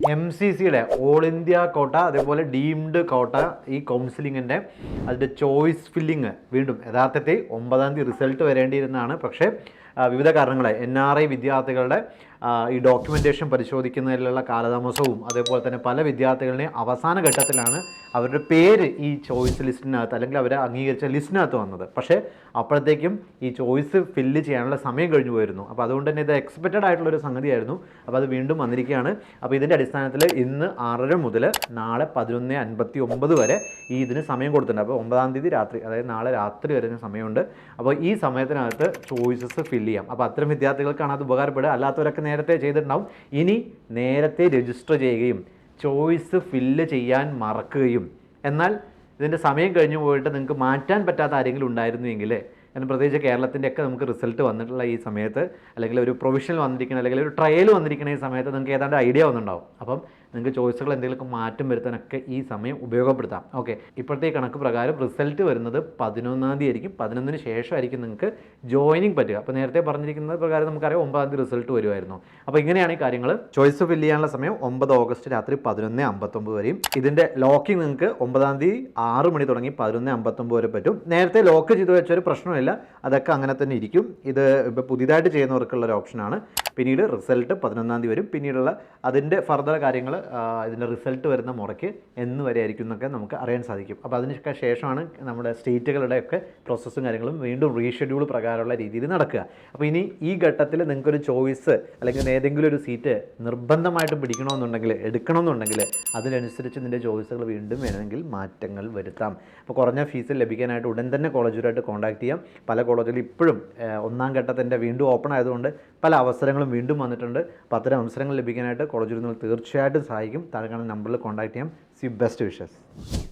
M C സിയുടെ all India quota അതേപോലെ deemed കോട്ട ഈ കൗൺസിലിങ്ങിന്റെ അതിന്റെ ചോയ്സ് ഫില്ലിങ് വീണ്ടും യഥാർത്ഥത്തിൽ ഒമ്പതാം തീയതി റിസൾട്ട് വരേണ്ടിയിരുന്നതാണ്. പക്ഷേ വിവിധ കാരണങ്ങളെ എൻ ആർ ഐ വിദ്യാർത്ഥികളുടെ ഈ ഡോക്യുമെന്റേഷൻ പരിശോധിക്കുന്നതിലുള്ള കാലതാമസവും അതേപോലെ തന്നെ പല വിദ്യാർത്ഥികളുടെയും അവസാന ഘട്ടത്തിലാണ് അവരുടെ പേര് ഈ ചോയ്സ് ലിസ്റ്റിനകത്ത് അല്ലെങ്കിൽ അവരെ അംഗീകരിച്ച ലിസ്റ്റിനകത്ത് വന്നത്. പക്ഷേ അപ്പോഴത്തേക്കും ഈ ചോയ്സ് ഫില്ല് ചെയ്യാനുള്ള സമയം കഴിഞ്ഞു പോയിരുന്നു. അപ്പോൾ അതുകൊണ്ട് തന്നെ ഇത് എക്സ്പെക്റ്റഡ് ആയിട്ടുള്ള ഒരു സംഗതിയായിരുന്നു. അപ്പോൾ അത് വീണ്ടും വന്നിരിക്കുകയാണ്. അപ്പോൾ ഇതിന്റെ അടിസ്ഥാനത്തിൽ ഇന്ന് ആറര മുതൽ നാളെ പതിനൊന്ന് അൻപത്തി ഒമ്പത് വരെ ഈ ഇതിന് സമയം കൊടുത്തിട്ടുണ്ട്. അപ്പോൾ ഒമ്പതാം തീയതി രാത്രി അതായത് നാളെ രാത്രി വരെ സമയമുണ്ട്. അപ്പോൾ ഈ സമയത്തിനകത്ത് ചോയ്സസ് ഫില്ല് ചെയ്യാം. അപ്പോൾ അത്തരം വിദ്യാർത്ഥികൾക്കാണ് അത് ഉപകാരപ്പെടുക. അല്ലാത്തവരൊക്കെ നേരത്തെ ചെയ്തിട്ടുണ്ടാവും. ഇനി നേരത്തെ രജിസ്റ്റർ ചെയ്യുകയും ചോയ്സ് ഫില്ല് ചെയ്യാൻ മറക്കുകയും. എന്നാൽ ഇതിന്റെ സമയം കഴിഞ്ഞു പോയിട്ട് നിങ്ങൾക്ക് മാറ്റാൻ പറ്റാത്ത ആരെങ്കിലും ഉണ്ടായിരുന്നുവെങ്കിൽ കാരണം പ്രത്യേകിച്ച് കേരളത്തിന്റെയൊക്കെ നമുക്ക് റിസൾട്ട് വന്നിട്ടുള്ള ഈ സമയത്ത് അല്ലെങ്കിൽ ഒരു പ്രൊവിഷണൽ വന്നിരിക്കുന്ന അല്ലെങ്കിൽ ഒരു ട്രയൽ വന്നിരിക്കുന്ന ഈ സമയത്ത് നിങ്ങൾക്ക് ഏതാണ്ട് ഐഡിയ വന്നിട്ടുണ്ടാവും. അപ്പം നിങ്ങൾക്ക് ചോയ്സുകൾ എന്തെങ്കിലുമൊക്കെ മാറ്റം വരുത്താനൊക്കെ ഈ സമയം ഉപയോഗപ്പെടുത്താം. ഓക്കെ ഇപ്പോഴത്തെ കണക്ക് പ്രകാരം റിസൾട്ട് വരുന്നത് പതിനൊന്നാം തീയതി ആയിരിക്കും പതിനൊന്നിന് ശേഷമായിരിക്കും നിങ്ങൾക്ക് ജോയിനിങ് പറ്റുക. അപ്പോൾ നേരത്തെ പറഞ്ഞിരിക്കുന്നത് പ്രകാരം നമുക്കറിയാം ഒമ്പതാം തീയതി റിസൾട്ട് വരുമായിരുന്നു. അപ്പോൾ ഇങ്ങനെയാണ് ഈ കാര്യങ്ങൾ. ചോയ്സ് ഫില്ല് ചെയ്യാനുള്ള സമയം ഒമ്പത് ഓഗസ്റ്റ് രാത്രി പതിനൊന്ന് അമ്പത്തൊമ്പത് വരെയും. ഇതിന്റെ ലോക്കിംഗ് നിങ്ങൾക്ക് ഒമ്പതാം തീയതി ആറ് മണി തുടങ്ങി പതിനൊന്ന് അമ്പത്തൊമ്പത് വരെ പറ്റും. നേരത്തെ ലോക്ക് ചെയ്ത് വെച്ചൊരു പ്രശ്നമില്ല. അതൊക്കെ അങ്ങനെ തന്നെ ഇരിക്കും. ഇത് ഇപ്പോൾ പുതിയതായിട്ട് ചെയ്യുന്നവർക്കുള്ള ഒരു ഓപ്ഷനാണ് പിന്നീട് റിസൾട്ട് പതിനൊന്നാം തീയതി വരും. പിന്നീടുള്ള അതിന്റെ ഫർദർ കാര്യങ്ങൾ ഇതിന്റെ റിസൾട്ട് വരുന്ന മുറയ്ക്ക് എന്ന് വരെ ആയിരിക്കും എന്നൊക്കെ നമുക്ക് അറിയാൻ സാധിക്കും. അപ്പോൾ അതിനൊക്കെ ശേഷമാണ് നമ്മുടെ സ്റ്റേറ്റുകളുടെയൊക്കെ പ്രോസസ്സും കാര്യങ്ങളും വീണ്ടും റീഷെഡ്യൂൾ പ്രകാരമുള്ള രീതിയിൽ നടക്കുക. അപ്പോൾ ഇനി ഈ ഘട്ടത്തിൽ നിങ്ങൾക്കൊരു ചോയ്സ് അല്ലെങ്കിൽ ഏതെങ്കിലും ഒരു സീറ്റ് നിർബന്ധമായിട്ട് പിടിക്കണമെന്നുണ്ടെങ്കിൽ എടുക്കണമെന്നുണ്ടെങ്കിൽ അതിനനുസരിച്ച് നിന്റെ ചോയ്സുകൾ വീണ്ടും വേണമെങ്കിൽ മാറ്റങ്ങൾ വരുത്താം. അപ്പോൾ കുറഞ്ഞ ഫീസ് ലഭിക്കാനായിട്ട് ഉടൻ തന്നെ കോളേജുമായിട്ട് കോൺടാക്ട് ചെയ്യാം. പല കോളേജുകളിൽ ഇപ്പോഴും ഒന്നാം ഘട്ടത്തിന്റെ വീണ്ടും ഓപ്പൺ ആയതുകൊണ്ട് പല അവസരങ്ങളും വീണ്ടും വന്നിട്ടുണ്ട്. അപ്പോൾ അത്തരം അവസരങ്ങൾ ലഭിക്കാനായിട്ട് കോളേജിൽ നിങ്ങൾ തീർച്ചയായിട്ടും സഹായിക്കും. താഴെ കാണുന്ന നമ്പറിൽ കോൺടാക്ട് ചെയ്യാം. C best wishes